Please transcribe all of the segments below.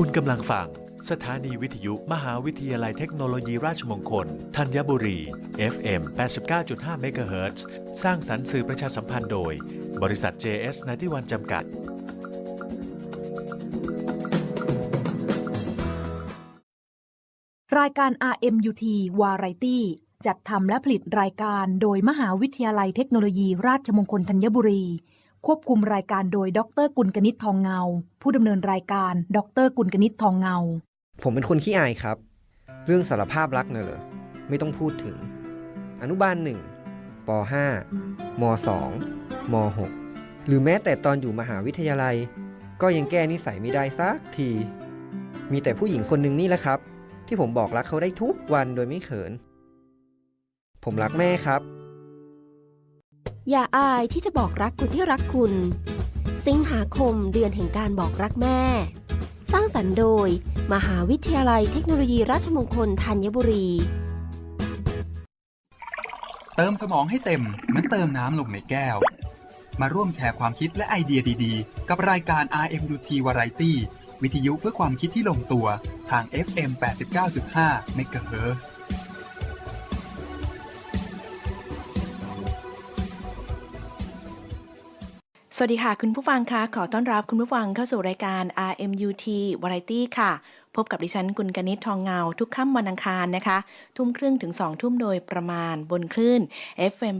คุณกำลังฟัง สถานีวิทยุมหาวิทยาลัยเทคโนโลยีราชมงคล ธัญบุรี FM 89.5 เมกะเฮิรตซ์สร้างสรรค์สื่อประชาสัมพันธ์โดย บริษัท JS นทิวันจำกัด รายการ RMUT Variety จัดทำและผลิตรายการโดยมหาวิทยาลัยเทคโนโลยีราชมงคลธัญบุรี ควบคุมรายการโดยดรกุลกนิษฐ์ทองเงา ผู้ดำเนินรายการดรกุลกนิษฐ์ทองเงา ผมเป็นคนขี้อายครับ เรื่องสารภาพรักน่ะเหรอไม่ต้องพูดถึง อนุบาลหนึ่งป .5 ม .2 ม .6 หรือแม้แต่ตอนอยู่มหาวิทยาลัย ก็ยังแก้นิสัยไม่ได้สักที มีแต่ผู้หญิงคนหนึ่งนี่แหละครับ ที่ผมบอกรักเขาได้ทุกวันโดยไม่เขิน ผมรักแม่ครับ อย่าอายที่จะบอกรักคนที่รักคุณ สิงหาคมเดือนแห่งการบอกรักแม่ สร้างสรรค์โดย มหาวิทยาลัยเทคโนโลยีราชมงคลธัญบุรี เติมสมองให้เต็มเหมือนเติมน้ำลงในแก้ว มาร่วมแชร์ความคิดและไอเดียดีๆ กับรายการ RMUT Variety วิทยุเพื่อความคิดที่ลงตัวทาง FM 89.5 MHz สวัสดีค่ะ คุณผู้ฟังคะขอต้อนรับคุณผู้ฟังเข้าสู่รายการ RMUT Variety ค่ะ พบกับดิฉันกุลกนิษฐ์ทองเงา ทุกค่ำวันอังคารนะคะ ทุ่มครึ่งถึง 2 ทุ่มโดยประมาณบนคลื่น FM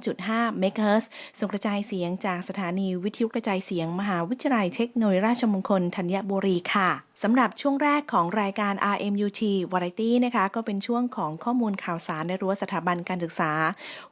89.5 MHz ส่งกระจายเสียงจากสถานีวิทยุกระจายเสียง มหาวิทยาลัยเทคโนโลยีราชมงคลธัญบุรีค่ะ สำหรับช่วงแรกของรายการ RMUT Variety นะคะ ก็เป็นช่วงของข้อมูลข่าวสารในรั้วสถาบันการศึกษา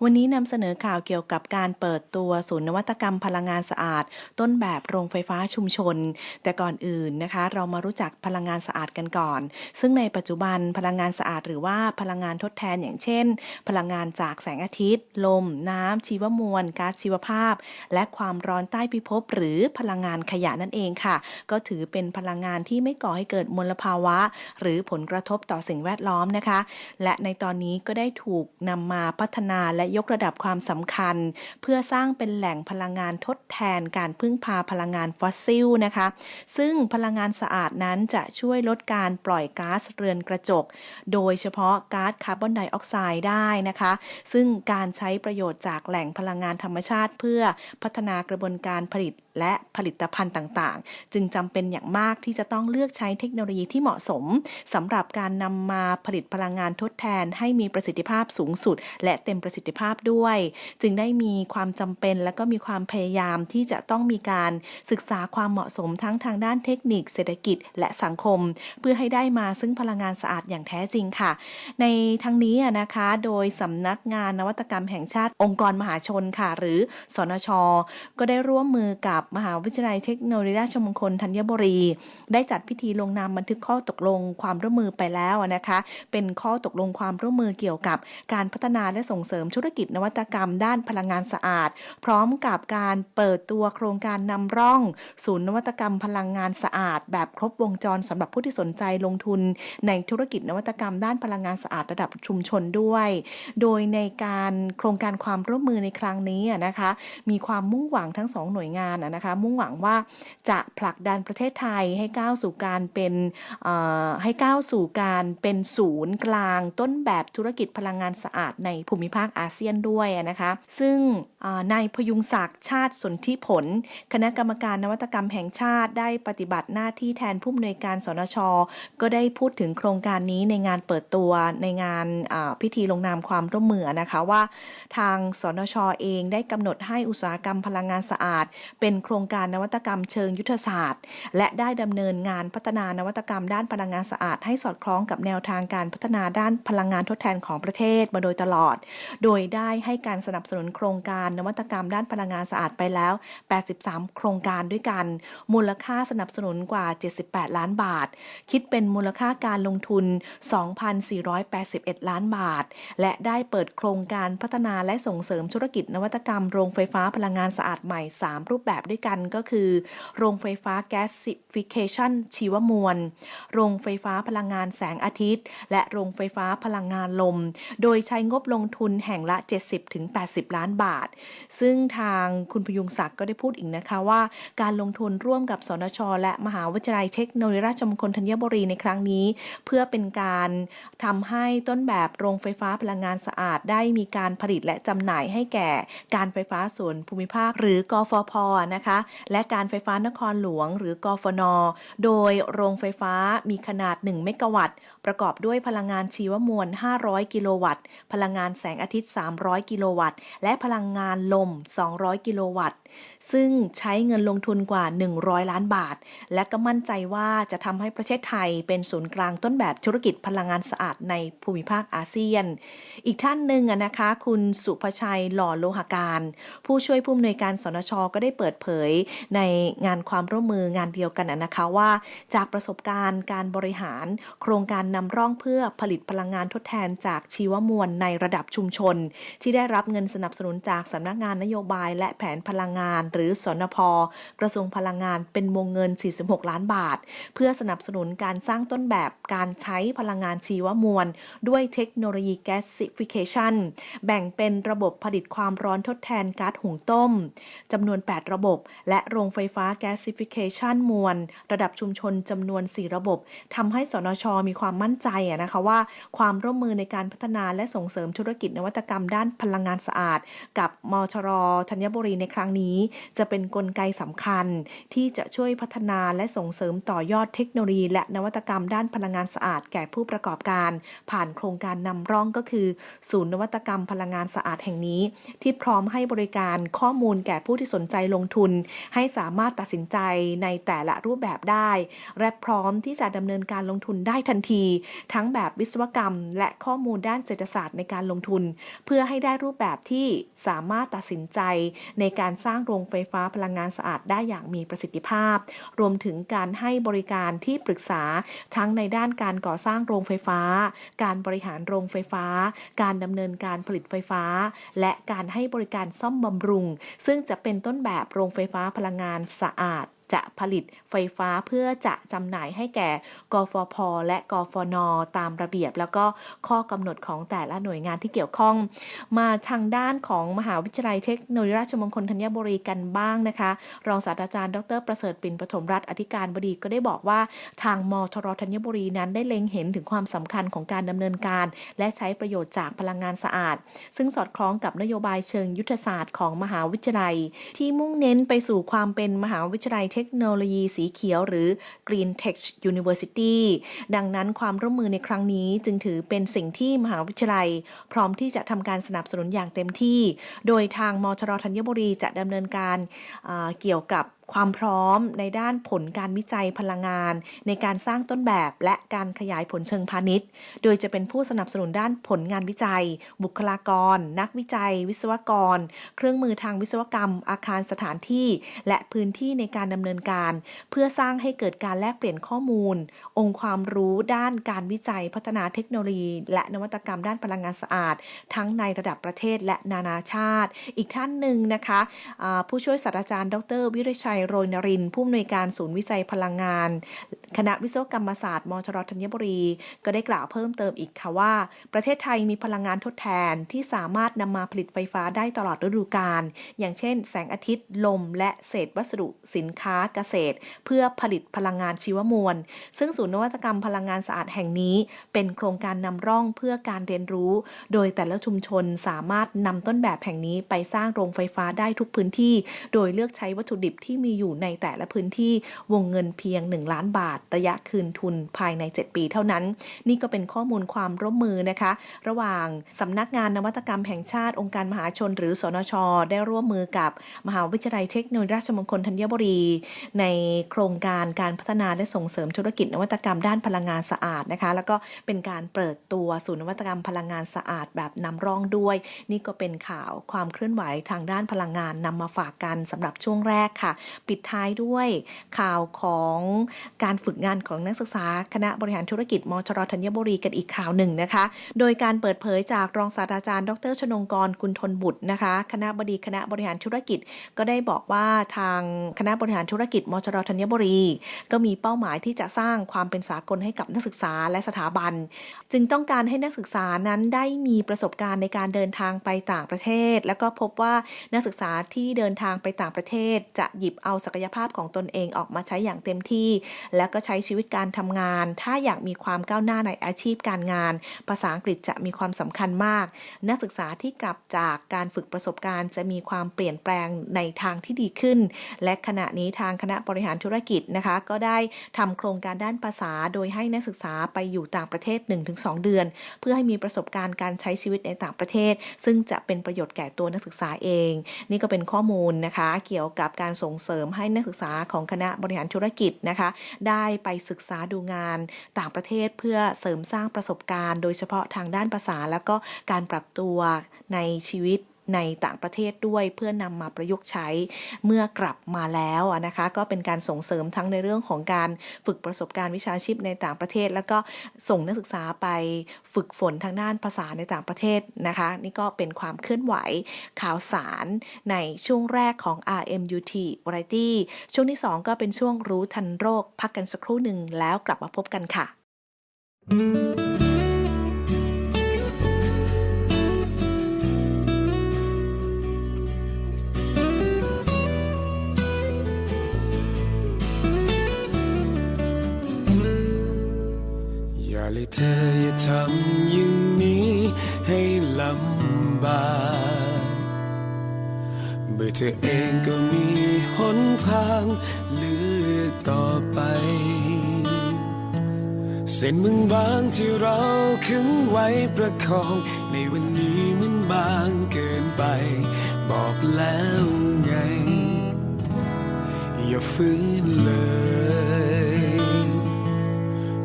วันนี้นำเสนอข่าวเกี่ยวกับการเปิดตัวศูนย์นวัตกรรมพลังงานสะอาด ต้นแบบโรงไฟฟ้าชุมชน แต่ก่อนอื่นนะคะ เรามารู้จักพลังงานสะอาดกันก่อน ซึ่งในปัจจุบันพลังงานสะอาดหรือว่าพลังงานทดแทนอย่างเช่น พลังงานจากแสงอาทิตย์ ลม น้ำชีวมวลก๊าซชีวภาพ และความร้อนใต้พิภพหรือพลังงานขยะนั่นเองค่ะ ก็ถือเป็นพลังงานที่ไม่ก่อให้เกิดมลภาวะ หรือผลกระทบต่อสิ่งแวดล้อมนะคะ และในตอนนี้ก็ได้ถูกนำมาพัฒนาและยกระดับความสำคัญ เพื่อสร้างเป็นแหล่งพลังงานทดแทนการพึ่งพาพลังงานฟอสซิลนะคะ ซึ่งพลังงานสะอาดนั้นจะช่วยลดการปล่อยก๊าซเรือนกระจก โดยเฉพาะก๊าซคาร์บอนไดออกไซด์ได้นะคะ ซึ่งการใช้ประโยชน์จากแหล่งพลังงานธรรมชาติ เพื่อพัฒนากระบวนการผลิต และผลิตภัณฑ์ต่างๆ จึงจำเป็นอย่างมากที่จะต้องเลือกใช้เทคโนโลยีที่เหมาะสมสำหรับการนำมาผลิตพลังงานทดแทน ให้มีประสิทธิภาพสูงสุด และเต็มประสิทธิภาพด้วย จึงได้มีความจำเป็นและก็มีความพยายามที่จะต้องมีการศึกษาความเหมาะสมทั้งทางด้านเทคนิค เศรษฐกิจ และสังคม เพื่อให้ได้มาซึ่งพลังงานสะอาดอย่างแท้จริงค่ะ ในทั้งนี้นะคะโดยสำนักงานนวัตกรรมแห่งชาติองค์กรมหาชนค่ะ หรือสนช ก็ได้ร่วมมือกับมหาวิทยาลัยเทคโนโลยีราชมงคลธัญบุรี ได้จัดพิธีลงนามบันทึกข้อตกลงความร่วมมือไปแล้วนะคะ เป็นข้อตกลงความร่วมมือเกี่ยวกับการพัฒนาและส่งเสริมธุรกิจนวัตกรรมด้านพลังงานสะอาด พร้อมกับการเปิดตัวโครงการนำร่อง ศูนย์นวัตกรรมพลังงานสะอาด แบบครบวงจรสำหรับผู้ที่สนใจลงทุน ในธุรกิจนวัตกรรมด้านพลังงานสะอาดระดับชุมชนด้วย โดยในการโครงการความร่วมมือในครั้งนี้นะคะ มีความมุ่งหวังทั้งสองหน่วยงานนะคะ มุ่งหวังว่าจะผลักดันประเทศไทยให้ก้าวสู่การเป็นให้ก้าวสู่การเป็นศูนย์กลางต้นแบบธุรกิจพลังงานสะอาดในภูมิภาคอาเซียนด้วยนะคะ ซึ่งนายพยุงศักดิ์ชาติสนธิผล คณะกรรมการนวัตกรรมแห่งชาติได้ปฏิบัติหน้าที่แทนผู้อำนวยการสนช ก็ได้พูดถึงโครงการนี้ในงานเปิดตัวในงานพิธีลงนามความร่วมมือนะคะว่า ทางสนชเองได้กำหนดให้อุตสาหกรรมพลังงานสะอาด เป็นโครงการนวัตกรรมเชิงยุทธศาสตร์ และได้ดำเนินงานพัฒนานวัตกรรมด้านพลังงานสะอาด ให้สอดคล้องกับแนวทางการพัฒนาด้านพลังงานทดแทนของประเทศมาโดยตลอด โดยได้ให้การสนับสนุนโครงการนวัตกรรมด้านพลังงานสะอาดไปแล้ว 83 โครงการด้วยกัน มูลค่าสนับสนุนกว่า 78 ล้านบาท คิดเป็นมูลค่าการลงทุน 2,481 ล้านบาท และได้เปิดโครงการพัฒนาและส่งเสริมธุรกิจนวัตกรรมโรงไฟฟ้าพลังงานสะอาดใหม่ 3 รูปแบบด้วยด้วยกันก็คือ โรงไฟฟ้าแก๊สซิฟิเคชันชีวมวล โรงไฟฟ้าพลังงานแสงอาทิตย์ และโรงไฟฟ้าพลังงานลม โดยใช้งบลงทุนแห่งละ 70-80 ล้านบาท ซึ่งทางคุณพยุงศักดิ์ก็ได้พูดอีกนะคะว่า การลงทุนร่วมกับสนช และมหาวิทยาลัยเทคโนโลยีราชมงคลธัญบุรีในครั้งนี้ เพื่อเป็นการทำให้ต้นแบบโรงไฟฟ้าพลังงานสะอาดได้มีการผลิตและจำหน่ายให้แก่การไฟฟ้าส่วนภูมิภาค หรือกฟพนะคะ และการไฟฟ้านครหลวงหรือกฟน โดยโรงไฟฟ้ามีขนาด 1 เมกะวัตต์ ประกอบด้วยพลังงานชีวมวล 500 กิโลวัตต์ พลังงานแสงอาทิตย์ 300 กิโลวัตต์ และพลังงานลม 200 กิโลวัตต์ ซึ่งใช้เงินลงทุนกว่า 100 ล้านบาท และก็มั่นใจว่าจะทำให้ประเทศไทยเป็นศูนย์กลางต้นแบบธุรกิจพลังงานสะอาดในภูมิภาคอาเซียน อีกท่านหนึ่งนะคะ คุณสุภชัยหล่อโลหการ ผู้ช่วยผู้อำนวยการสนชก็ได้เปิดเผยในงานความร่วมมือ งานเดียวกันนะคะว่า จากประสบการณ์การบริหารโครงการนำร่องเพื่อผลิตพลังงานทดแทนจากชีวมวลในระดับชุมชน ที่ได้รับเงินสนับสนุนจากสำนักงานนโยบายและแผนพลังงาน หรือสนพ กระทรวงพลังงานเป็นวงเงิน 46 ล้านบาท เพื่อสนับสนุนการสร้างต้นแบบการใช้พลังงานชีวมวล ด้วยเทคโนโลยีแก๊สซิฟิเคชันแบ่งเป็นระบบผลิตความร้อนทดแทนก๊าซหุงต้มจำนวน 8 ระบบ และโรงไฟฟ้าแก๊สซิฟิเคชันมวล ระดับชุมชนจำนวน 4 ระบบทำให้สนชมีความมั่นใจนะคะว่าความร่วมมือในการพัฒนาและส่งเสริมธุรกิจนวัตกรรมด้านพลังงานสะอาด กับมชรธัญบุรีในครั้งนี้ จะเป็นนกลไกสำคัญ ที่จะช่วยพัฒนาและส่งเสริมต่อยอดเทคโนโลยี และนวัตกรรมด้านพลังงานสะอาด แก่ผู้ประกอบการ ผ่านโครงการนำร่องก็คือ ศูนย์นวัตกรรมพลังงานสะอาดแห่งนี้ ที่พร้อมให้บริการข้อมูลแก่ผู้ที่สนใจลงทุน ให้สามารถตัดสินใจในแต่ละรูปแบบได้ และพร้อมที่จะดำเนินการลงทุนได้ทันทีทั้งแบบวิศวกรรม และข้อมูลด้านเศรษฐศาสตร์ในการลงทุน เพื่อให้ได้รูปแบบที่สามารถตัดสินใจ ในการสร้างโรงไฟฟ้าพลังงานสะอาดได้อย่างมีประสิทธิภาพ รวมถึงการให้บริการที่ปรึกษาทั้งในด้านการก่อสร้างโรงไฟฟ้า การบริหารโรงไฟฟ้า การดำเนินการผลิตไฟฟ้า และการให้บริการซ่อมบำรุง ซึ่งจะเป็นต้นแบบโรงไฟฟ้าพลังงานสะอาด จะผลิตไฟฟ้าเพื่อจะจำหน่ายให้แก่ กฟพและกฟน ตามระเบียบ แล้วก็ข้อกำหนดของแต่ละหน่วยงานที่เกี่ยวข้อง มาทางด้านของมหาวิทยาลัยเทคโนโลยีราชมงคลธัญบุรีกันบ้างนะคะ รองศาสตราจารย์ดรประเสริฐปิ่นปฐมรัฐอธิการบดีก็ได้บอกว่า ทางมทรธัญบุรีนั้นได้เล็งเห็นถึงความสำคัญของการดำเนินการ และใช้ประโยชน์จากพลังงานสะอาด ซึ่งสอดคล้องกับนโยบายเชิงยุทธศาสตร์ของมหาวิทยาลัย ที่มุ่งเน้นไปสู่ความเป็นมหาวิทยาลัยเทคโนโลยีสีเขียวหรือ Green Tech University ดังนั้นความร่วมมือในครั้งนี้จึงถือเป็นสิ่งที่มหาวิทยาลัย พร้อมที่จะทำการสนับสนุนอย่างเต็มที่ โดยทางมชรธัญบุรีจะดำเนินการอ่าเกี่ยวกับความพร้อมในด้านผลการวิจัยพลังงาน ในการสร้างต้นแบบและการขยายผลเชิงพาณิชย์ โดยจะเป็นผู้สนับสนุนด้านผลงานวิจัย บุคลากร นักวิจัย วิศวกร เครื่องมือทางวิศวกรรม อาคารสถานที่ และพื้นที่ในการดำเนินการ เพื่อสร้างให้เกิดการแลกเปลี่ยนข้อมูล องค์ความรู้ด้านการวิจัยพัฒนาเทคโนโลยี และนวัตกรรมด้านพลังงานสะอาด ทั้งในระดับประเทศและนานาชาติ อีกท่านหนึ่งนะคะผู้ช่วยศาสตราจารย์ ดร วิริชัยโรยนรินผู้อำนวยการศูนย์วิจัยพลังงาน คณะวิศวกรรมศาสตร์มชรธัญบุรี ก็ได้กล่าวเพิ่มเติมอีกค่ะว่า ประเทศไทยมีพลังงานทดแทนที่สามารถนำมาผลิตไฟฟ้าได้ตลอดฤดูกาลอย่างเช่น แสงอาทิตย์ ลม และเศษวัสดุสินค้าเกษตร เพื่อผลิตพลังงานชีวมวล ซึ่งศูนย์นวัตกรรมพลังงานสะอาดแห่งนี้ เป็นโครงการนำร่องเพื่อการเรียนรู้ โดยแต่ละชุมชนสามารถนำต้นแบบแห่งนี้ไปสร้างโรงไฟฟ้าได้ทุกพื้นที่ โดยเลือกใช้วัตถุดิบที่มีอยู่ในแต่ละพื้นที่วงเงินเพียง 1 ล้านบาท ระยะคืนทุนภายใน 7 ปีเท่านั้น นี่ก็เป็นข้อมูลความร่วมมือนะคะ ระหว่างสำนักงานนวัตกรรมแห่งชาติองค์การมหาชน หรือสนช ได้ร่วมมือกับมหาวิทยาลัยเทคโนโลยีราชมงคลธัญบุรี ในโครงการการพัฒนาและส่งเสริมธุรกิจนวัตกรรมด้านพลังงานสะอาดนะคะ แล้วก็เป็นการเปิดตัวศูนย์นวัตกรรมพลังงานสะอาดแบบนำร่องด้วย นี่ก็เป็นข่าวความเคลื่อนไหวทางด้านพลังงานนำมาฝากกันสำหรับช่วงแรกค่ะปิดท้ายด้วยข่าวของการฝึกงานของนักศึกษาคณะบริหารธุรกิจมชรธัญบุรีกันอีกข่าวหนึ่งนะคะ โดยการเปิดเผยจากรองศาสตราจารย์ ดรชนงกรกุลทนบุตรนะคะ คณะบดีคณะบริหารธุรกิจ ก็ได้บอกว่าทางคณะบริหารธุรกิจมชรธัญบุรี ก็มีเป้าหมายที่จะสร้างความเป็นสากลให้กับนักศึกษาและสถาบัน จึงต้องการให้นักศึกษานั้นได้มีประสบการณ์ในการเดินทางไปต่างประเทศ แล้วก็พบว่านักศึกษาที่เดินทางไปต่างประเทศจะหยิบเอาศักยภาพของตนเองออกมาใช้อย่างเต็มที่ แล้วก็ใช้ชีวิตการทำงาน ถ้าอยากมีความก้าวหน้าในอาชีพการงาน ภาษาอังกฤษจะมีความสำคัญมาก นักศึกษาที่กลับจากการฝึกประสบการณ์ จะมีความเปลี่ยนแปลงในทางที่ดีขึ้น และขณะนี้ทางคณะบริหารธุรกิจนะคะ ก็ได้ทำโครงการด้านภาษา โดยให้นักศึกษาไปอยู่ต่างประเทศ 1-2 เดือน เพื่อให้มีประสบการณ์การใช้ชีวิตในต่างประเทศ ซึ่งจะเป็นประโยชน์แก่ตัวนักศึกษาเอง นี่ก็เป็นข้อมูลนะคะ เกี่ยวกับการส่งเสริมให้นักศึกษาของคณะบริหารธุรกิจนะคะ ได้ไปศึกษาดูงานต่างประเทศเพื่อเสริมสร้างประสบการณ์ โดยเฉพาะทางด้านภาษา แล้วก็การปรับตัวในชีวิต ในต่างประเทศด้วยเพื่อนำมาประยุกต์ใช้เมื่อกลับมาแล้วนะคะก็เป็นการส่งเสริมทั้งในเรื่องของการฝึกประสบการณ์วิชาชีพในต่างประเทศ แล้วก็ส่งนักศึกษาไปฝึกฝนทางด้านภาษาในต่างประเทศนะคะนี่ก็เป็นความเคลื่อนไหวข่าวสารในช่วงแรกของ RMUT Variety ช่วงที่ 2 ก็เป็นช่วงรู้ทันโรค พักกันสักครู่หนึ่งแล้วกลับมาพบกันค่ะอย่ เธออย่าทำอย่างนี้ให้ลำบากเมื่อเธอเองก็มีหนทางเลือกต่อไป เส้นมึงบางที่เราขึงไว้ประคอง ในวันนี้มันบางเกินไป บอกแล้วไง อย่าฟื้นเลย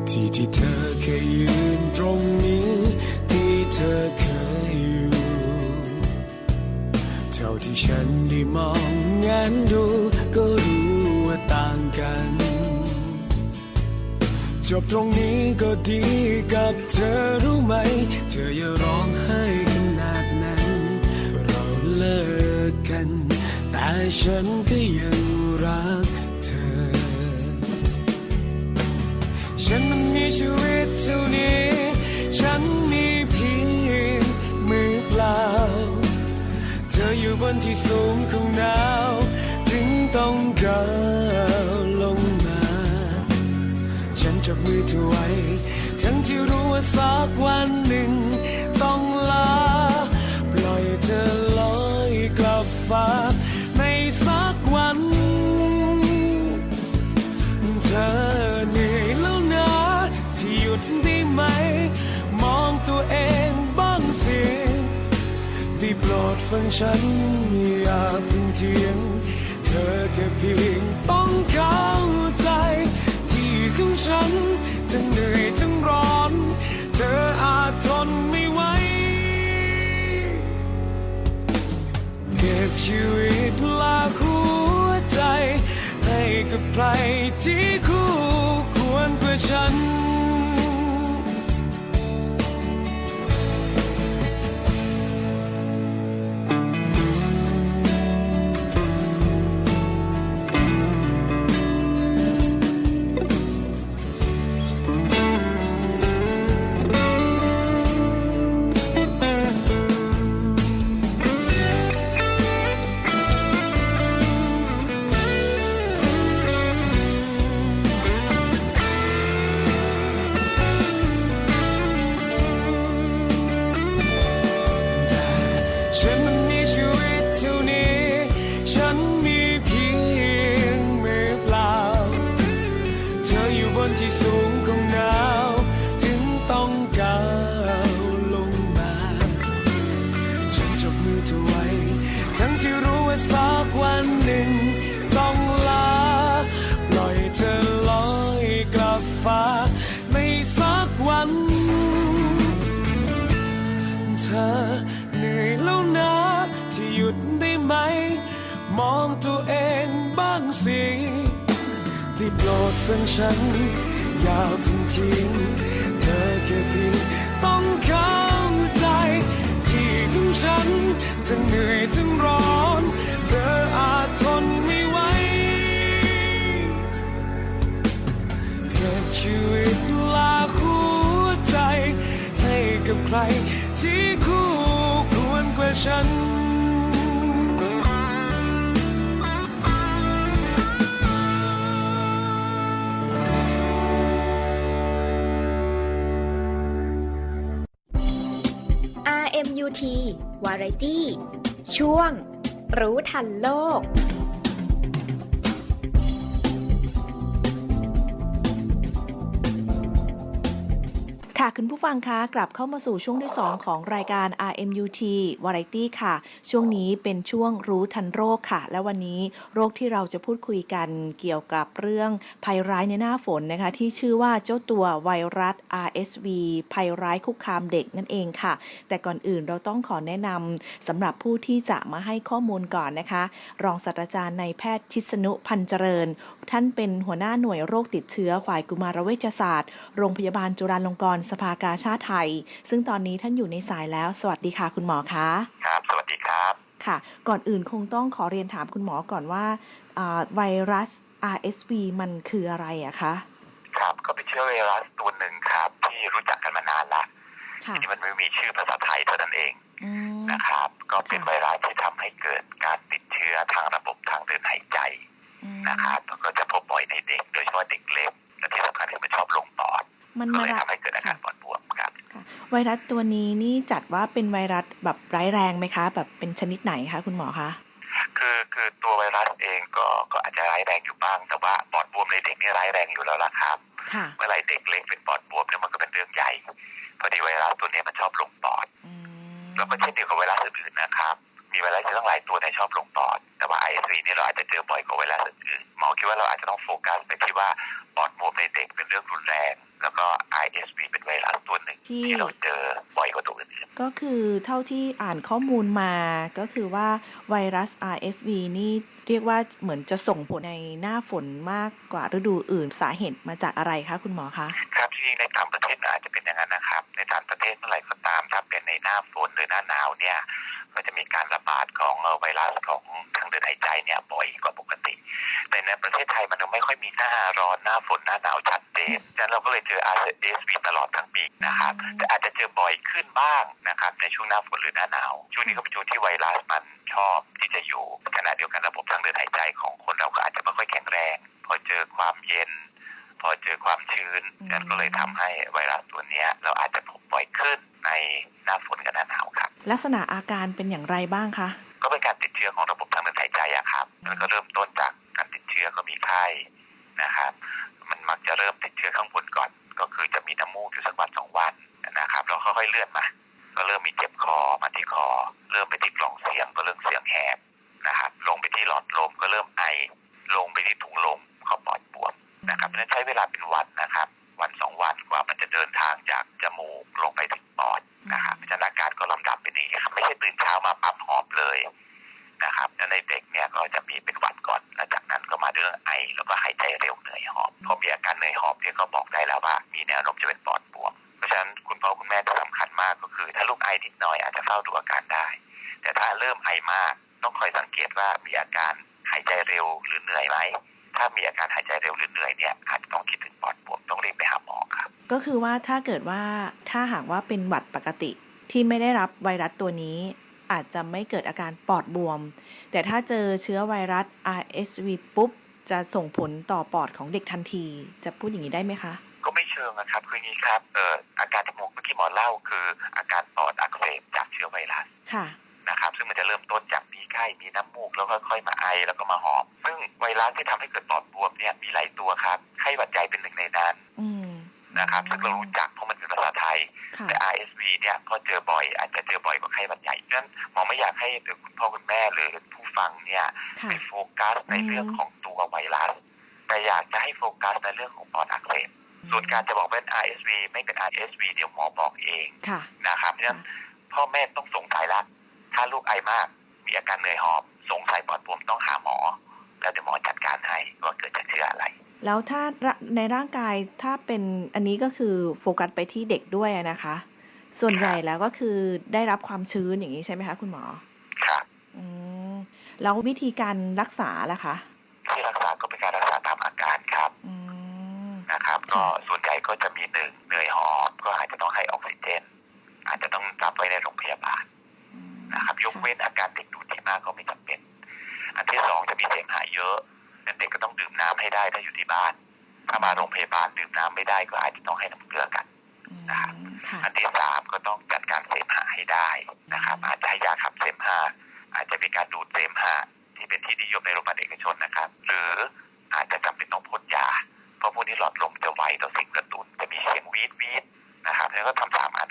ที่ที่เธอ คยยืนตรงนี้ ที่เธอเคยอยู่ เท่าที่ฉันได้มองงานดูก็รู้ว่าต่างกัน จบตรงนี้ก็ดีกับเธอรู้ไหม เธออย่าร้องไห้ขนาดนั้น เราเลิกกัน แต่ฉันก็ยังรัก มีชีวิตเท่านี้ ฉันมีเพียงมือเปล่า เธออยู่บนที่สูงของดาวถึงต้องก้าวลงมา ฉันจับมือเธอไว้ ทั้งที่รู้ว่าสักวันหนึ่งต้องลา ปล่อยเธอลอยกลับฟ้า ได้โปรดฟังฉันอย่าเพิ่งเทียง เธอแค่เพียงต้องเข้าใจ ที่ของฉันทั้งเหนื่อยทั้งร้อน เธออาจทนไม่ไหวเก็บชีวิตลาหัวใจ ให้กับใครที่คู่ควรเพื่อฉัน「 ทั้งเหนื่อยทั้งร้อน เธออาจทนไม่ไหวเก็บชีวิตลาหัวใจ ให้กับใครที่คู่ควรกว่าฉัน วาไรตี้ ช่วง รู้ทันโลก ค่ะคุณผู้ฟังคะกลับเข้ามาสู่ช่วงที่ 2 ของรายการ RMUT Variety ค่ะ ช่วงนี้เป็นช่วงรู้ทันโรคค่ะ และวันนี้โรคที่เราจะพูดคุยกันเกี่ยวกับเรื่องภัยร้ายในหน้าฝนนะคะ ที่ชื่อว่าเจ้าตัวไวรัส RSV ภัยร้ายคุกคามเด็กนั่นเองค่ะ แต่ก่อนอื่นเราต้องขอแนะนำสำหรับผู้ที่จะมาให้ข้อมูลก่อนนะคะ รองศาสตราจารย์นายแพทย์ชิสนุพันเจริญ ท่านเป็นหัวหน้าหน่วยโรคติดเชื้อฝ่ายกุมารเวชศาสตร์ โรงพยาบาลจุฬาลงกรณ์สภากาชาติไทย ซึ่งตอนนี้ท่านอยู่ในสายแล้ว สวัสดีค่ะคุณหมอคะครับ สวัสดีครับ ค่ะ ก่อนอื่นคงต้องขอเรียนถามคุณหมอก่อนว่าอ่าไวรัส RSV มันคืออะไรอะคะ ครับ ก็เป็นเชื้อไวรัสตัวหนึ่งครับ ที่รู้จักกันมานานละค่ะที่มันไม่มีชื่อภาษาไทยเท่านั้นเองอืมนะครับ ก็เป็นค่ะไวรัสที่ทำให้เกิดการติดเชื้อทางระบบทางเดินหายใจอืมนะครับแล้วก็จะพบบ่อยในเด็ก โดยเฉพาะเด็กเล็กและที่สำคัญคือมันชอบลงปอด มันก็มาเลยละทำให้เกิดอาการปอดบวมครับ ค่ะ ไวรัสตัวนี้นี่จัดว่าเป็นไวรัสแบบร้ายแรงไหมคะ แบบเป็นชนิดไหนคะคุณหมอคะคือคือตัวไวรัสเองก็ก็อาจจะร้ายแรงอยู่บ้าง แต่ว่าปอดบวมในเด็กนี่ร้ายแรงอยู่แล้วล่ะครับ ค่ะเมื่อไหรเด็กเล็กเป็นปอดบวมเนี่ยมันก็เป็นเรื่องใหญ่ พอดีไวรัสตัวนี้มันชอบลงปอด อืมแล้วก็เช่นเดียวกับไวรัสอื่นๆนะครับ มีไวรัสที่ตั้งหลายตัวในยชอบลงปอด แต่ว่า ISV นี่เราอาจจะเจอบ่อยกว่าไวรัสอื่นๆหมอคิดว่าเราอาจจะต้องโฟกัสไปที่ว่าปอดบวมในเด็กเป็นเรื่องรุนแรง แล้วก็ ISV เป็นไวรัสตัวหนึ่งที่ที่เราเจอบ่อยกว่าตัวอื่นก็คือเท่าที่อ่านข้อมูลมาก็คือว่าไวรัส RSV นี่เรียกว่าเหมือนจะส่งผลในหน้าฝนมากกว่าฤดูอื่นสาเหตุมาจากอะไรคะคุณหมอคะๆครับจริงๆในต่างประเทศมันอาจจะเป็นอย่างนั้นนะครับ ในต่างประเทศเมื่อไหร่ก็ตามถ้าเป็นในหน้าฝนหรือหน้าหนาวเนี่ย ก็จะมีการระบาดของไวรัสของทางเดินหายใจเนี่ยบ่อยกว่าปกติ แต่ในประเทศไทยมันไม่ค่อยมีหน้าร้อนหน้าฝนหน้าหนาวชัดเจนฉะนั้นเราก็เลยเจอ RSV ตลอดทั้งปีนะครับ แต่อาจจะเจอบ่อยขึ้นบ้างนะครับในช่วงหน้าฝนหรือหน้าหนาว ช่วงนี้ก็เป็นช่วงที่ไวรัสมันชอบที่จะอยู่ขณะเดียวกันระบบทางเดินหายใจของคนเราก็อาจจะไม่ค่อยแข็งแรง พอเจอความเย็นพอเจอความชื้นนั่นก็เลยทำให้ไวรัสตัวเนี้ยเราอาจจะพบบ่อยขึ้นในหน้าฝนกับหน้าหนาวครับ ลักษณะอาการเป็นอย่างไรบ้างคะ ก็เป็นการติดเชื้อของระบบทางเดินหายใจอะครับแล้วก็เริ่มต้นจากการติดเชื้อก็มีไข้นะครับ มันมักจะเริ่มติดเชื้อข้างบนก่อน ก็คือจะมีน้ำมูกอยู่สักวันสองวันนะครับแล้วค่อยๆเลื่อนมา ก็เริ่มมีเจ็บคอมาที่คอ เริ่มไปที่กล่องเสียงก็เริ่มเสียงแหบนะครับลงไปที่หลอดลมก็เริ่มไอ ลงไปที่ถุงลมเขาปอดบวมนะครับเพราะฉะนั้นใช้เวลาเป็นวันนะครับ วันสองวันกว่ามันจะเดินทางจากจมูกลงไปถึงปอดนะครับเพราะฉะนั้นอาการก็ลำดับเป็นอย่างนี้ครับไม่ใช่ตื่นเช้ามาปั๊บหอบเลยนะครับแล้วในเด็กเนี่ยก็จะมีเป็นหวัดก่อนแล้วจากนั้นก็มาเรื่องไอแล้วก็หายใจเร็วเหนื่อยหอบพอมีอาการเหนื่อยหอบเนี่ยก็บอกได้แล้วว่า มีแนวโน้มจะเป็นปอดบวมเพราะฉะนั้นคุณพ่อคุณแม่ที่สำคัญมากก็คือ ถ้าลูกไอนิดหน่อยอาจจะเฝ้าดูอาการได้ แต่ถ้าเริ่มไอมากต้องคอยสังเกตว่ามีอาการหายใจเร็วหรือเหนื่อยไหมถ้ามีอาการหายใจเร็วหรือเหนื่อยเนี่ยอาจจะต้องคิดถึงปอดบวม ต้องรีบไปหาหมอครับ ก็คือว่าถ้าเกิดว่าถ้าหากว่าเป็นหวัดปกติที่ไม่ได้รับไวรัสตัวนี้ อาจจะไม่เกิดอาการปอดบวม แต่ถ้าเจอเชื้อไวรัส RSV ปุ๊บ จะส่งผลต่อปอดของเด็กทันที จะพูดอย่างนี้ได้ไหมคะ ก็ไม่เชิงนะครับ คืออย่างนี้ครับเอ่ออาการที่หมอเมื่อกี้หมอเล่าคืออาการปอดอักเสบจากเชื้อไวรัสค่ะ นะครับซึ่งมันจะเริ่มต้นจากมีไข้มีน้ำมูกแล้วก็ค่อยมาไอแล้วก็มาหอบ ซึ่งไวรัสที่ทำให้เกิดปอดบวมเนี่ยมีหลายตัวครับไข้หวัดใหญ่เป็นหนึ่งในนั้นอืมนะครับซึ่งเรารู้จักเพราะมันเป็นภาษาไทยค่ะแต่ RSV เนี่ยก็เจอบ่อย อาจจะเจอบ่อยกว่าไข้หวัดใหญ่ฉะนั้นหมอไม่อยากให้คุณพ่อคุณแม่หรือผู้ฟังเนี่ยค่ะไปโฟกัสในอืมเรื่องของตัวไวรัสแต่อยากจะให้โฟกัสในเรื่องของปอดอักเสบส่วนการจะบอกเป็น RSV ไม่เป็น RSV เดี๋ยวหมอบอกเองค่ะนะครับเพราะฉะนั้นพ่อแม่ต้องสงสัยละ ถ้าลูกไอมาก มีอาการเหนื่อยหอบ สงสัยปอดบวมต้องหาหมอ แล้วเดี๋ยวหมอจัดการให้ว่าเกิดจากเชื้ออะไร แล้วถ้าระในร่างกายถ้าเป็นอันนี้ก็คือโฟกัสไปที่เด็กด้วยอะนะคะ ส่วนใหญ่แล้วก็คือได้รับความชื้นอย่างนี้ใช่ไหมคะ คุณหมอครับอืมแล้ววิธีการรักษาล่ะคะที่รักษาก็เป็นการรักษาตามอาการครับอืมนะครับค่ะก็ส่วนใหญ่ก็จะมีหนึ่งเหนื่อยหอบ ก็อาจจะต้องให้ออกซิเจน อาจจะต้องรับไว้ในโรงพยาบาลอืม นะครับ ยกเว้นอาการเด็กดูดที่มากก็ไม่จำเป็น อันที่สองจะมีเสมหะเยอะงั้นเด็กก็ต้องดื่มน้ำให้ได้ถ้าอยู่ที่บ้าน ถ้ามาโรงพยาบาลดื่มน้ำไม่ได้ก็อาจจะต้องให้น้ำเกลือกันอืมนะครับค่ะอันที่สามก็ต้องจัดการเสมหะให้ได้นะครับ อาจจะให้ยาขับเสมหะอาจจะมีการดูดเสมหะที่เป็นที่นิยมในโรงพยาบาลเอกชนนะครับ หรืออาจจะจำเป็นต้องพ่นยา เพราะพวกนี้หลอดลมจะไวต่อสิ่งกระตุ้นจะมีเสียงวีดวีดนะครับ แล้วก็ทำสามอัน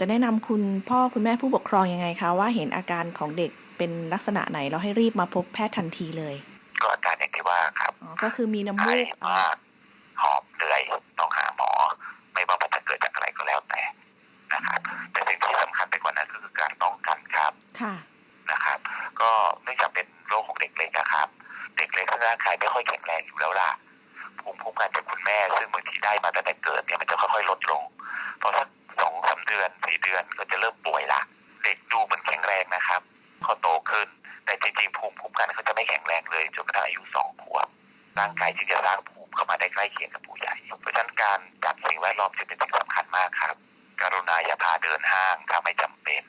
จะแนะนำคุณพ่อคุณแม่ผู้ปกครองยังไงคะว่าเห็นอาการของเด็กเป็นลักษณะไหนเราให้รีบมาพบแพทย์ทันทีเลย ก็อาการอย่างที่ว่าครับอ๋อก็คือมีน้ำไอมูกอ่ามากหอบเหนื่อยต้องหาหมอ ไม่ว่ามันจะเกิดจากอะไรก็แล้วแต่นะครับแต่สิ่งที่สำคัญไปกว่านั้นก็คือการป้องกันครับค่ะนะครับ ก็เนื่องจากเป็นโรคของเด็กเล็กนะครับ เด็กเล็กร่างกายไม่ค่อยแข็งแรงอยู่แล้วล่ะภูมิคุ้มกันจากคุณแม่ ซึ่งบางทีได้มาตั้งแต่เกิดเนี่ยมันจะค่อยๆลดลงพอสักสองสาม เดือนสี่เดือนก็จะเริ่มป่วยละเด็กดูเหมือนแข็งแรงนะครับพอโตขึ้นแต่จริงๆภูมิคุ้มกันเขาจะไม่แข็งแรงเลยจนกระทั่งอายุสองขวบร่างกายจึงจะสร้างภูมิเข้ามาได้ใกล้เคียงกับผู้ใหญ่ เพราะฉะนั้นการจัดสิ่งแวดล้อมจึงเป็นสิ่งสำคัญมากครับ กรุณาอย่าพาเดินห้างถ้าไม่จำเป็น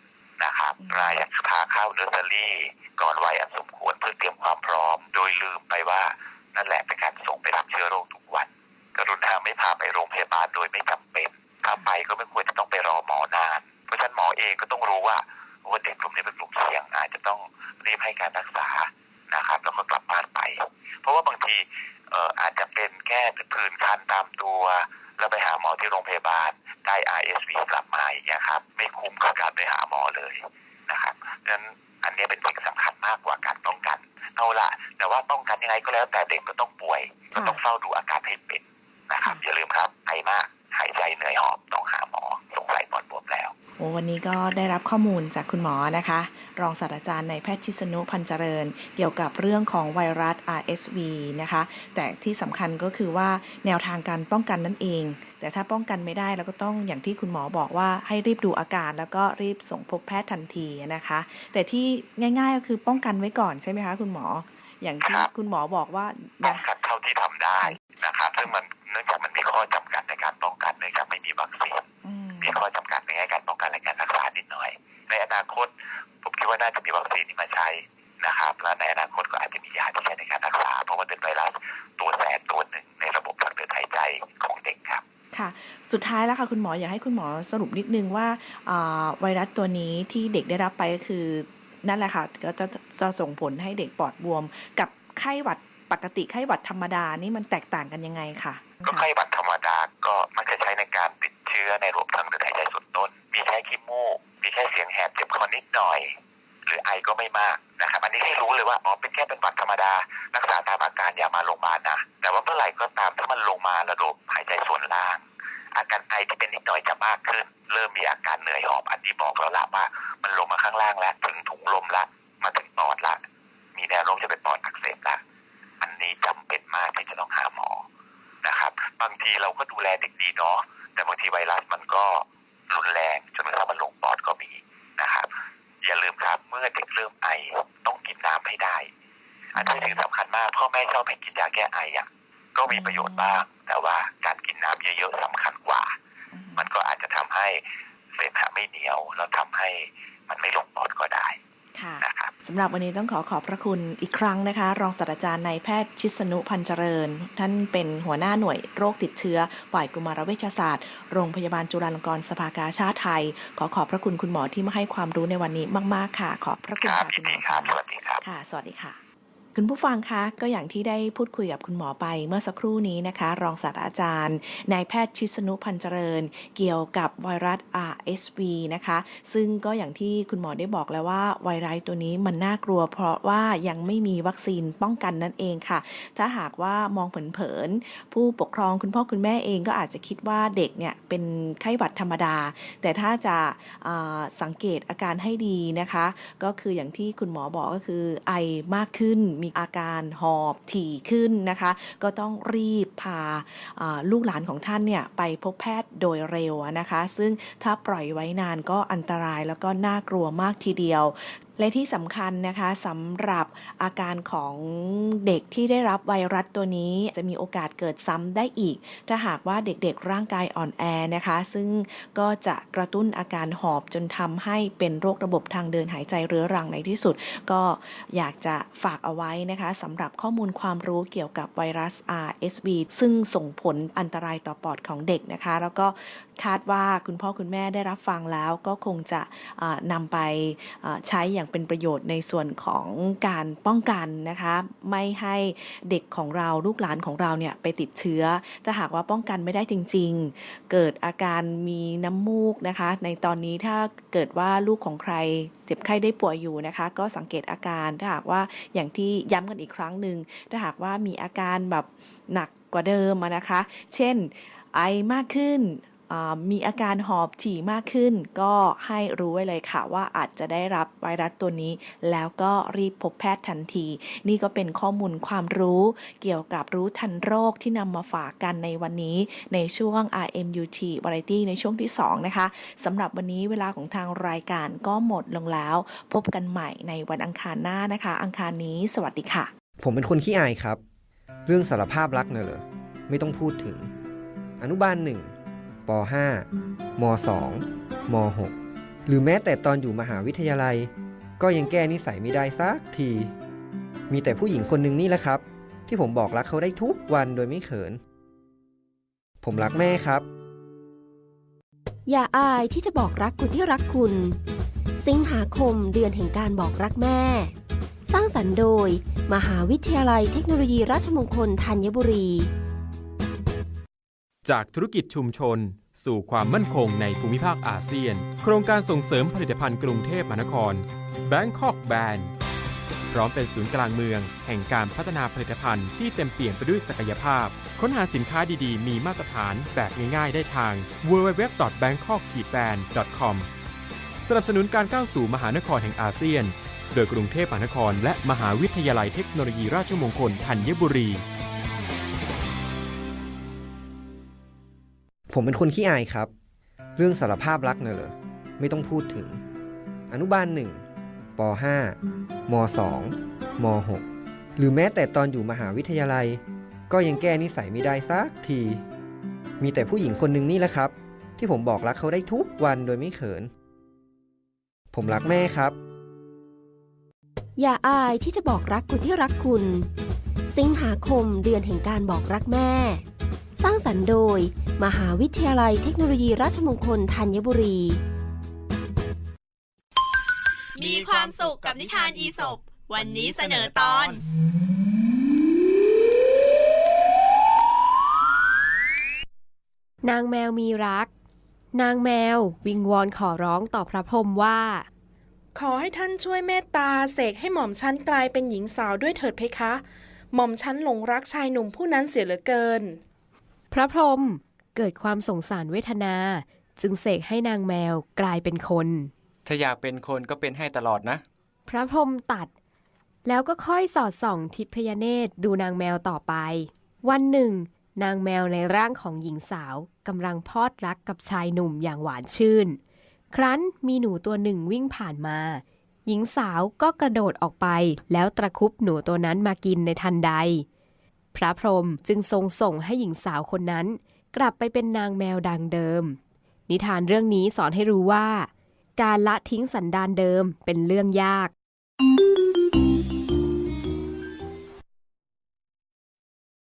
นะครับอืมรายอย่าพาเข้าเนอร์เซอรี่ ราะว่าบางทีเอ่ออาจจะเป็นแค่ผื่นคันตามตัว แล้วไปหาหมอที่โรงพยาบาลได้ RSV กลับมาอย่างเงี้ยครับ ไม่คุ้มกับการไปหาหมอเลยนะครับดังนั้นอันเนี้ยเป็นสิ่งสำคัญมากกว่าการป้องกันเอาละแต่ว่าป้องกันยังไงก็แล้วแต่เด็กก็ต้องป่วย ก็ต้องเฝ้าดูอาการให้เป็นนะครับอย่าลืมครับไอมากหายใจเหนื่อยหอบ วโอ้วันนี้ก็ได้รับข้อมูลจากคุณหมอนะคะ รองศาสตราจารย์ในายแพทย์ชิสนุพันเจริญ เกี่ยวกับเรื่องของไวรัส RSV นะคะ แต่ที่สำคัญก็คือว่าแนวทางการป้องกันนั่นเอง แต่ถ้าป้องกันไม่ได้เราก็ต้องอย่างที่คุณหมอบอกว่าให้รีบดูอาการ แล้วก็รีบส่งพบแพทย์ทันทีนะคะ แต่ที่ง่าย ๆ ก็คือป้องกันไว้ก่อนใช่ไหมคะคุณหมอ อย่างที่ครับคุณหมอบอกว่าอป้ย่าองกันเท่าที่ทำได้นะครับซึ่งมันเนื่องจากมันมีข้อจำกัดในการป้องกันเนื่องจากไม่มีวัคซีนอื มมีข้อจำกัดในแง่การป้องกันและการรักษานิดหน่อย ในอนาคตผมคิดว่าน่าจะมีวัคซีนที่มาใช้นะครับและในอนาคตก็อาจจะมียาที่ใช้ในการรักษา เพราะว่าเป็นไวรัสตัวแสบตัวหนึ่งในระบบทางเดินหายใจของเด็กครับค่ะ สุดท้ายแล้วค่ะคุณหมออยากให้คุณหมอสรุปนิดนึงว่าอ่าไวรัสตัวนี้ที่เด็กได้รับไปก็คือนั่นแหละค่ะก็จะจะส่งผลให้เด็กปอดบวม กับไข้หวัดปกติไข้หวัดธรรมดานี่มันแตกต่างกันยังไงค่ะ ก็ไข้หวัดธรรมดาก็มัก ชื้อในระบบทางเดินหายใจส่วนต้น มีแค่ขี้มูก มีแค่เสียงแหบเจ็บคอนิดหน่อย หรือไอก็ไม่มากนะครับ อันนี้ให้รู้เลยว่าอ๋อเป็นแค่เป็นหวัดธรรมดา รักษาตามอาการอย่ามาโรงพยาบาลนะ แต่ว่าเมื่อไหร่ก็ตามถ้ามันลงมาระบบหายใจส่วนล่าง อาการไอที่เป็นนิดหน่อยจะมากขึ้น เริ่มมีอาการเหนื่อยหอบ อันนี้บอกแล้วละว่า มันลงมาข้างล่างแล้วถึงถุงลมละมาถึงปอดละ มีแนวโน้มจะเป็นปอดอักเสบละอันนี้จำเป็นมากที่จะต้องหาหมอนะครับ บางทีเราก็ดูแลเด็กดีเนาะ แต่บางทีไวรัสมันก็รุนแรงจนกระทั่งมันลงปอดก็มีนะครับอย่าลืมครับเมื่อเด็กเริ่มไอต้องกินน้ำให้ได้ อันที่สิ่งสำคัญมากพ่อแม่ชอบให้กินยาแก้ไออะก็มีประโยชน์บ้าง แต่ว่าการกินน้ำเยอะๆสำคัญกว่าอืมมันก็อาจจะทำให้เสมหะไม่เหนียวแล้วทำให้มันไม่ลงปอดก็ได้ ค่ะนะครับสำหรับวันนี้ต้องขอขอบพระคุณอีกครั้งนะคะ รองศาสตราจารย์นายแพทย์ชิสนุพันเจริญ ท่านเป็นหัวหน้าหน่วยโรคติดเชื้อฝ่ายกุมารเวชศาสตร์ โรงพยาบาลจุฬาลงกรณ์สภากาชาติไทย ขอขอบพระคุณคุณหมอที่มาให้ความรู้ในวันนี้มาก ๆ ค่ะ ขอบพระคุณครับค่ะยิคุนณหมดีอครับสค่ะวัสดีครับค่ะสวัสดีค่ะ คุณผู้ฟังคะก็อย่างที่ได้พูดคุยกับคุณหมอไปเมื่อสักครู่นี้นะคะ รองศาสตราจารย์นายแพทย์ชิสนุพันเจริญ เกี่ยวกับไวรัส RSV นะคะ ซึ่งก็อย่างที่คุณหมอได้บอกแล้วว่าไวรัสตัวนี้มันน่ากลัว เพราะว่ายังไม่มีวัคซีนป้องกันนั่นเองค่ะ ถ้าหากว่ามองเผินๆผู้ปกครองคุณพ่อคุณแม่เองก็อาจจะคิดว่าเด็กเนี่ยเป็นไข้หวัดธรรมดา แต่ถ้าจะาสังเกตอาการให้ดีนะคะ ก็คืออย่างที่คุณหมอบอกก็คือไอมากขึ้นมีอาการหอบถี่ขึ้นนะคะ ก็ต้องรีบพาอ่าลูกหลานของท่านเนี่ยไปพบแพทย์โดยเร็วนะคะ ซึ่งถ้าปล่อยไว้นานก็อันตรายแล้วก็น่ากลัวมากทีเดียว และที่สำคัญนะคะสำหรับอาการของเด็กที่ได้รับไวรัสตัวนี้ จะมีโอกาสเกิดซ้ำได้อีก ถ้าหากว่าเด็กๆร่างกายอ่อนแอนะคะ ซึ่งก็จะกระตุ้นอาการหอบจนทำให้เป็นโรคระบบทางเดินหายใจเรื้อรังในที่สุด ก็อยากจะฝากเอาไว้นะคะสำหรับข้อมูลความรู้เกี่ยวกับไวรัส RSV ซึ่งส่งผลอันตรายต่อปอดของเด็กนะคะ แล้วก็คาดว่าคุณพ่อคุณแม่ได้รับฟังแล้วก็คงจะนำไปใช้อย่าใช้อย่างเป็นประโยชน์ในส่วนของการป้องกันนะคะ ไม่ให้เด็กของเราลูกหลานของเราเนี่ยไปติดเชื้อถ้าหากว่าป้องกันไม่ได้จริง ๆ เกิดอาการมีน้ำมูกนะคะ ในตอนนี้ถ้าเกิดว่าลูกของใครเจ็บไข้ได้ป่วยอยู่นะคะ ก็สังเกตอาการถ้าหากว่าอย่างที่ย้ำกันอีกครั้งหนึ่งถ้าหากว่ามีอาการแบบหนักกว่าเดิมนะคะ เช่นไอมากขึ้น มีอาการหอบถี่มากขึ้น ก็ให้รู้ไว้เลยค่ะว่าอาจจะได้รับไวรัสตัวนี้ แล้วก็รีบพบแพทย์ทันที นี่ก็เป็นข้อมูลความรู้เกี่ยวกับรู้ทันโรคที่นำมาฝากกันในวันนี้ในช่วง RMUT Variety ในช่วงที่ 2 นะคะสำหรับวันนี้เวลาของทางรายการก็หมดลงแล้ว พบกันใหม่ในวันอังคารหน้านะคะ อังคารนี้ สวัสดีค่ะ ผมเป็นคนขี้อายครับ เรื่องสารภาพรักเนี่ยเหรอไม่ต้องพูดถึง อนุบาลหนึ่ง ป .5 ม .2 ม .6 หรือแม้แต่ตอนอยู่มหาวิทยาลัย ก็ยังแก้นิสัยไม่ได้สักที มีแต่ผู้หญิงคนหนึ่งนี่แหละครับ ที่ผมบอกรักเขาได้ทุกวันโดยไม่เขิน ผมรักแม่ครับ อย่าอายที่จะบอกรักคนที่รักคุณ สิงหาคมเดือนแห่งการบอกรักแม่ สร้างสรรค์โดย มหาวิทยาลัยเทคโนโลยีราชมงคลธัญบุรี จากธุรกิจชุมชน สู่ความมั่นคงในภูมิภาคอาเซียน โครงการส่งเสริมผลิตภัณฑ์กรุงเทพมหานคร Bangkok Band พร้อมเป็นศูนย์กลางเมือง แห่งการพัฒนาผลิตภัณฑ์ที่เต็มเปี่ยมไปด้วยศักยภาพ ค้นหาสินค้าดีๆ มีมาตรฐานแบบง่ายๆ ได้ทาง www.bangkok-brand.com สนับสนุนการก้าวสู่มหานครแห่งอาเซียน โดยกรุงเทพมหานคร และมหาวิทยาลัยเทคโนโลยีราชมงคลธัญบุรี ผมเป็นคนขี้อายครับ เรื่องสารภาพรักเนี่ยเหรอ ไม่ต้องพูดถึง อนุบาลหนึ่งป .5 ม .2 ม .6 หรือแม้แต่ตอนอยู่มหาวิทยาลัย ก็ยังแก้นิสัยไม่ได้สักที มีแต่ผู้หญิงคนหนึ่งนี่แหละครับ ที่ผมบอกรักเขาได้ทุกวันโดยไม่เขิน ผมรักแม่ครับ อย่าอายที่จะบอกรักคนที่รักคุณ สิงหาคมเดือนแห่งการบอกรักแม่ สร้างสรรค์โดย มหาวิทยาลัยเทคโนโลยีราชมงคลธัญบุรี มีความสุขกับนิทานอีสบวันนี้เสนอตอน นางแมวมีรัก นางแมววิงวอนขอร้องต่อพระพรหมว่า ขอให้ท่านช่วยเมตตาเสกให้หม่อมฉันกลายเป็นหญิงสาวด้วยเถิดเพคะ หม่อมฉันหลงรักชายหนุ่มผู้นั้นเสียเหลือเกิน พระพรหม เกิดความสงสารเวทนา จึงเสกให้นางแมวกลายเป็นคน ถ้าอยากเป็นคนก็เป็นให้ตลอดนะ พระพรหมตัด แล้วก็ค่อยสอดส่องทิพยเนตรดูนางแมวต่อไป วันหนึ่ง นางแมวในร่างของหญิงสาวกำลังพลอดรักกับชายหนุ่มอย่างหวานชื่น ครั้นมีหนูตัวหนึ่งวิ่งผ่านมา หญิงสาวก็กระโดดออกไป แล้วตะครุบหนูตัวนั้นมากินในทันใด พระพรหมจึงทรงส่งให้หญิงสาวคนนั้น กลับไปเป็นนางแมวดังเดิม นิทานเรื่องนี้สอนให้รู้ว่า การละทิ้งสันดานเดิมเป็นเรื่องยาก